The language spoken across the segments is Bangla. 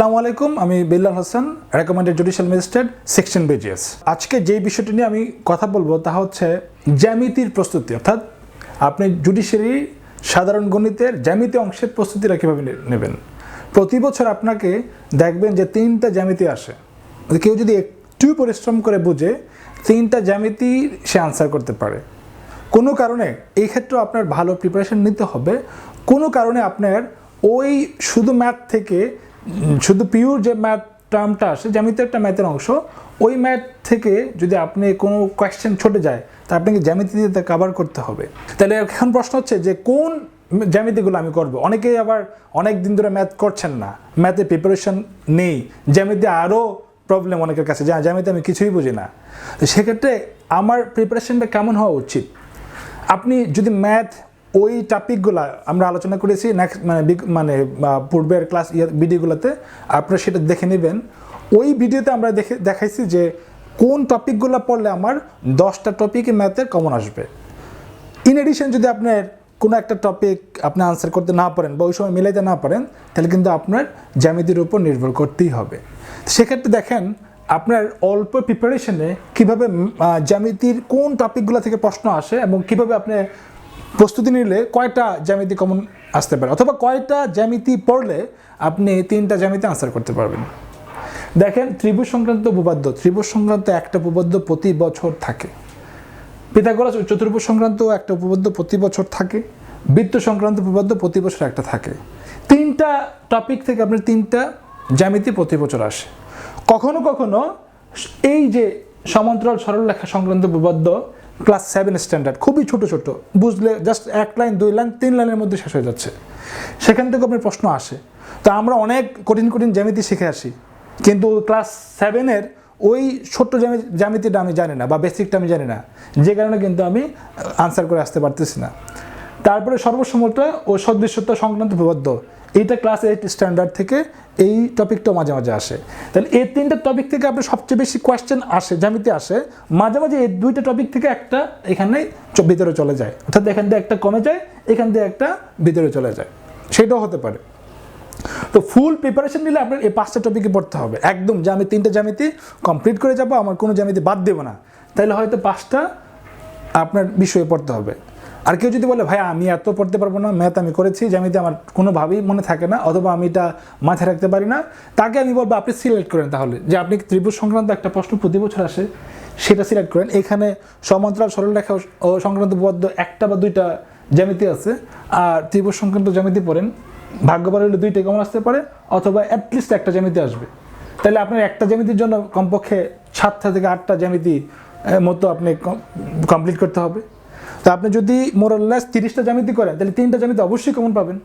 আসসালামু আলাইকুম, আমি Billal Hasan recommended judicial magistrate section BGS আজকে যে বিষয়টি নিয়ে আমি কথা বলব তা হচ্ছে জ্যামিতির প্রস্তুতি, অর্থাৎ আপনি জুডিশিয়ারি সাধারণ গণিতের জ্যামিতি অংশের প্রস্তুতিটা কীভাবে নেবেন? প্রতি বছর আপনাকে দেখবেন যে তিনটা জ্যামিতি আসে। কেউ যদি একটু পরিশ্রম করে বুঝে, তিনটা জ্যামিতি সে আনসার করতে পারে। কোনো কারণে এই ক্ষেত্রে আপনার ভালো প্রিপারেশন নিতে হবে, কোনো কারণে আপনার ওই শুধু ম্যাথ থেকে শুধু পিওর যে ম্যাথ টার্মটা আসে জ্যামিতি একটা ম্যাথের অংশ, ওই ম্যাথ থেকে যদি আপনি কোনো কোয়েশ্চেন ছুটে যায়, তা আপনাকে জ্যামিতি দিয়ে কাভার করতে হবে। তাহলে এখন প্রশ্ন হচ্ছে যে, কোন জ্যামিতিগুলো আমি করব? অনেকেই আবার অনেক দিন ধরে ম্যাথ করছেন না। ম্যাথে প্রিপারেশন নেই। জ্যামিতি আরও প্রবলেম অনেকের কাছে যা জ্যামিতি আমি কিছুই বুঝি না। তো সেক্ষেত্রে আমার প্রিপারেশনটা কেমন হওয়া উচিত? আপনি যদি ম্যাথ ওই টপিকগুলো আমরা আলোচনা করেছি নেক্সট মানে মানে পূর্বের ক্লাস ইয়ার ভিডিওগুলোতে আপনারা সেটা দেখে নেবেন। ওই ভিডিওতে আমরা দেখে, দেখাইছি যে কোন টপিকগুলো পড়লে আমার দশটা টপিকে ম্যাথের কমন আসবে। ইন এডিশন যদি আপনার কোনো একটা টপিক আপনি আনসার করতে না পারেন বা ওই সময় মিলাইতে না পারেন, তাহলে কিন্তু আপনার জ্যামিতির উপর নির্ভর করতেই হবে। সেক্ষেত্রে দেখেন, আপনার অল্প প্রিপারেশনে কীভাবে জ্যামিতির কোন টপিকগুলো থেকে প্রশ্ন আসে এবং কীভাবে আপনি প্রস্তুতি নিলে কয়টা জ্যামিতি কমন আসতে পারে? অথবা কয়টা জ্যামিতি পড়লে আপনি তিনটা জ্যামিতি আনসার করতে পারবেন? দেখেন, ত্রিভুজ সংক্রান্ত উপপাদ্য, ত্রিভুজ সংক্রান্ত একটা উপপাদ্য প্রতি বছর থাকে। পিথাগোরাস ও চতুর্ভুজ সংক্রান্ত একটা উপপাদ্য প্রতি বছর থাকে। বৃত্ত সংক্রান্ত উপপাদ্য প্রতি বছর একটা থাকে। তিনটা টপিক থেকে আপনার তিনটা জ্যামিতি প্রতি বছর আসে। কখনো কখনো এই যে সমান্তরাল সরলরেখা সংক্রান্ত উপপাদ্য ক্লাস সেভেন স্ট্যান্ডার্ড খুবই ছোট ছোট। বুঝলে জাস্ট এক লাইন দুই লাইন তিন লাইনের মধ্যে শেষ হয়ে যাচ্ছে। সেখান থেকে আপনার প্রশ্ন আসে। তো আমরা অনেক কঠিন কঠিন জ্যামিতি শিখে আসি। কিন্তু ক্লাস সেভেনের ওই ছোট্ট জ্যামি জ্যামিতিটা আমি জানি না, বা বেসিকটা আমি জানি না। যে কারণে কিন্তু আমি আনসার করে আসতে পারতেছি না। তারপরে সর্বসমতা ও সদৃশ্যতা সংক্রান্ত উপপাদ্য এইটা ক্লাস এইট স্ট্যান্ডার্ড থেকে এই টপিকটাও মাঝে মাঝে আসে। তাহলে এই তিনটা টপিক থেকে আপনার সবচেয়ে বেশি কোয়েশ্চেন আসে, জ্যামিতি আসে, মাঝে মাঝে এই দুইটা টপিক থেকে একটা এখানে ভিতরে চলে যায়। অর্থাৎ এখান দিয়ে একটা কমে যায়, এখান দিয়ে একটা ভিতরে চলে যায়। সেটাও হতে পারে। তো ফুল প্রিপারেশন নিলে আপনার এই পাঁচটা টপিকে পড়তে হবে। একদম যে আমি তিনটা জ্যামিতি কমপ্লিট করে যাব, আমার কোনো জ্যামিতি বাদ দেবো না। তাহলে হয়তো পাঁচটা আপনার বিষয়ে পড়তে হবে। আর কেউ যদি বলে ভাই আমি এত পড়তে পারব না ম্যাথ আমি করেছি, জ্যামিতি আমার কোনোভাবেই মনে থাকে না, অথবা আমি এটা মাথায় রাখতে পারি না, তাকে আমি বলব, আপনি সিলেক্ট করেন তাহলে। যে আপনি ত্রিভুজ সংক্রান্ত একটা প্রশ্ন প্রতি বছর আসে, সেটা সিলেক্ট করেন। এখানে সমান্তরাল সরলরেখা ও সংক্রান্ত বদ্ধ একটা বা দুইটা জ্যামিতি আছে, আর ত্রিভুজ সংক্রান্ত জ্যামিতি পড়েন ভাগ্যবার হলে দুইটা কমন আসতে পারে, অথবা অ্যাটলিস্ট একটা জ্যামিতি আসবে। তাহলে আপনার একটা জ্যামিতির জন্য কমপক্ষে সাতটা থেকে আটটা জ্যামিতি মতো আপনি কমপ্লিট করতে হবে। তো আপনি যদি মোরাল্লাস তিরিশটা জ্যামিতি করেন, তাহলে তিনটা জ্যামিতি অবশ্যই কমন পাবেন।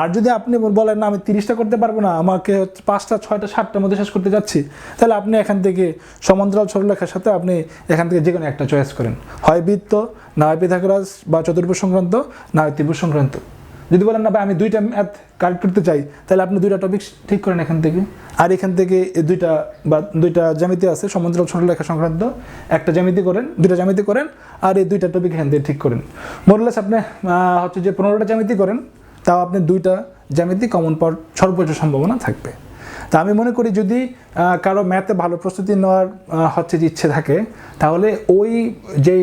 আর যদি আপনি বলেন, না, আমি তিরিশটা করতে পারব না, আমাকে পাঁচটা, ছয়টা, সাতটার মধ্যে শেষ করতে যাচ্ছি, তাহলে আপনি এখান থেকে সমান্তরাল সরলরেখার সাথে আপনি এখান থেকে যে কোনো একটা চয়েস করেন। হয় বৃত্ত, না হয় পিথাগোরাস, বা চতুর্ভুজ সংক্রান্ত, না হয় সংক্রান্ত। যদি বলেন, না ভাই, আমি দুইটা ম্যাথ কারেক্ট করতে চাই, তাহলে আপনি দুইটা টপিক ঠিক করেন এখান থেকে। আর এখান থেকে দুইটা বা দুইটা জ্যামিতি আছে সমান্তরাল লেখা সংক্রান্ত। একটা জ্যামিতি করেন, দুইটা জ্যামিতি করেন, আর এই দুইটা টপিক এখান থেকে ঠিক করেন। মোরলেস আপনি হচ্ছে যে পনেরোটা জ্যামিতি করেন, তাও আপনি দুইটা জ্যামিতি কমন পাওয়ার সর্বোচ্চ সম্ভাবনা থাকবে। তা আমি মনে করি যদি কারও ম্যাথে ভালো প্রস্তুতি নেওয়ার হচ্ছে ইচ্ছে থাকে, তাহলে ওই যেই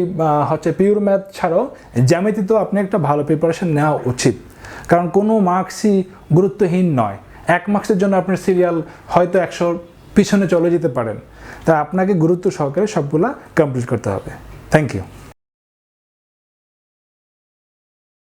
হচ্ছে পিওর ম্যাথ ছাড়াও জ্যামিতিতেও আপনি একটা ভালো প্রিপারেশন নেওয়া উচিত। কারণ কোনো মার্কসই গুরুত্বহীন নয়। এক মার্কসের জন্য আপনার সিরিয়াল হয়তো একশোর পিছনে চলে যেতে পারেন। তা আপনাকে গুরুত্ব সহকারে সবগুলা কমপ্লিট করতে হবে। Thank you